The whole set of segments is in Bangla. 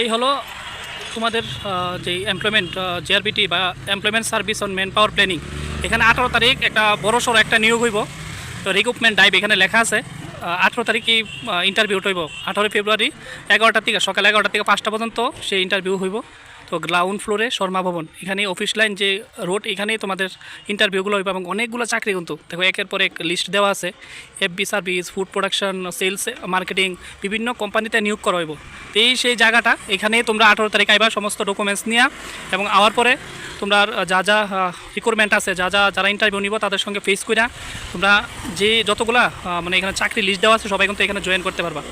এই হলো তোমাদের যে এমপ্লয়মেন্ট জিআরবিটি বা employment service on man power planning এখানে আঠারো তারিখ একটা বড় সড়ো একটা নিয়োগ হইব। তো রিক্রুটমেন্ট ডাইভ এখানে লেখা আছে। আঠেরো তারিখে ইন্টারভিউ হইব। আঠারোই ফেব্রুয়ারি, এগারোটার থেকে সকাল এগারোটার থেকে পাঁচটা পর্যন্ত সেই ইন্টারভিউ হইব। তো গ্রাউন্ড ফ্লোরে শর্মা ভবন। এখানে অফিস লাইন যে রোড এখানেই তোমাদের ইন্টারভিউগুলো হইব এবং অনেকগুলো চাকরি কিন্তু। দেখো, একের পর এক লিস্ট দেওয়া আছে। FB service food production sales marketing বিভিন্ন কোম্পানিতে নিয়োগ করা হইব। তো এই সেই জায়গাটা এখানেই তোমরা আঠারো তারিখ আইবা, সমস্ত ডকুমেন্টস নিয়ে এবং আওয়ার পরে তোমরা যা যা রিকোয়ারমেন্ট আছে, যা যা যারা ইন্টারভিউ নিব তাদের সঙ্গে ফেস করে তোমরা যে যতগুলা মানে এখানে চাকরি লিস্ট দেওয়া আছে, সবাই কিন্তু এখানে জয়েন করতে পারবা।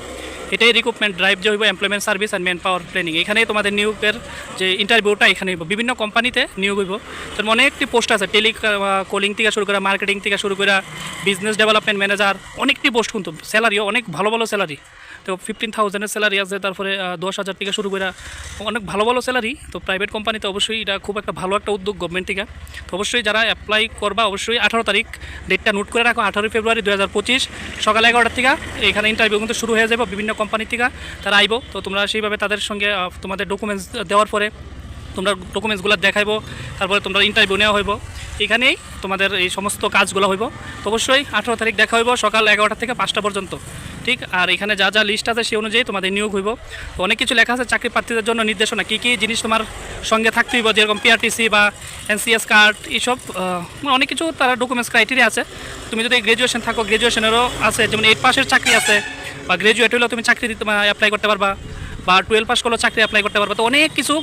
এটাই রিক্রুটমেন্ট ড্রাইভ যে হইব employment service and man power training এখানেই তোমাদের নিয়োগের যে ইন্টারভিউটা এখানে হইব। বিভিন্ন কোম্পানিতে নিয়োগ হইব। তোর অনেকটি পোস্ট আছে টেলি কলিং থেকে শুরু করে মার্কেটিং থেকে শুরু করে বিজনেস ডেভেলপমেন্ট ম্যানেজার অনেকটি পোস্ট কিন্তু। স্যালারিও অনেক ভালো ভালো স্যালারি তো ফিফটিন থাউজেন্ডের স্যালারি আছে, তারপরে দশ হাজার থেকে শুরু করে, অনেক ভালো ভালো স্যালারি তো প্রাইভেট কোম্পানিতে অবশ্যই এটা খুব একটা ভালো একটা উদ্যোগ গভর্নমেন্ট থেকে। তো অবশ্যই যারা অ্যাপ্লাই করবা, অবশ্যই আঠারো তারিখ ডেটটা নোট করে রাখো। আঠারোই ফেব্রুয়ারি দু হাজার পঁচিশ সকাল এগারোটার থেকে এখানে ইন্টারভিউ কিন্তু শুরু হয়ে যাবে। বিভিন্ন কোম্পানি থেকে তারা আইব। তো তোমরা সেইভাবে তাদের সঙ্গে তোমাদের ডকুমেন্টস দেওয়ার পরে তোমরা ডকুমেন্টসগুলো দেখাইবো, তারপরে তোমরা ইন্টারভিউ নেওয়া হইব। এখানেই তোমাদের এই সমস্ত কাজগুলো হইব। তো অবশ্যই আঠারো তারিখ দেখা হইব সকাল এগারোটা থেকে পাঁচটা পর্যন্ত, ঠিক? আর এখানে যা যা লিস্ট আছে সেই অনুযায়ী তোমাদের নিয়োগ হইব। তো অনেক কিছু লেখা আছে চাকরি প্রার্থীদের জন্য নির্দেশনা, কী কী জিনিস তোমার সঙ্গে থাকতে হইব, যেরকম পিআরটিসি বা এনসিএস কার্ড এইসব মানে অনেক কিছু তারা ডকুমেন্টস ক্রাইটেরিয়া আছে। তুমি যদি গ্রাজুয়েশন থাকো গ্রাজুয়েশনেরও আছে, যেমন এইট পাসের চাকরি আছে বা গ্রাজুয়েট হলেও তুমি চাকরি দিতে অ্যাপ্লাই করতে পারবা, বা টুয়েলভ পাস করলেও চাকরি অ্যাপ্লাই করতে পারবে, তো অনেক কিছু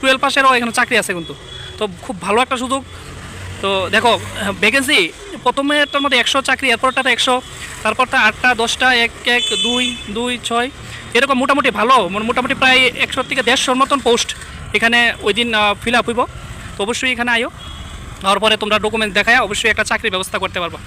টুয়েলভ পাসেরও এখানে চাকরি আছে কিন্তু। তো খুব ভালো একটা সুযোগ। তো দেখো ভ্যাকেন্সি প্রথমেরটার মধ্যে একশো চাকরি, এরপরটা একশো, তারপরটা আটটা, দশটা, এক এক, দুই দুই, ছয়, এরকম মোটামুটি ভালো মানে মোটামুটি প্রায় একশো থেকে দেড়শোর মতন পোস্ট এখানে ওই দিন ফিল আপ হইব। তো অবশ্যই এখানে আয়ো। আর পরে তোমরা ডকুমেন্ট দেখায় অবশ্যই একটা চাকরির ব্যবস্থা করতে পারবা।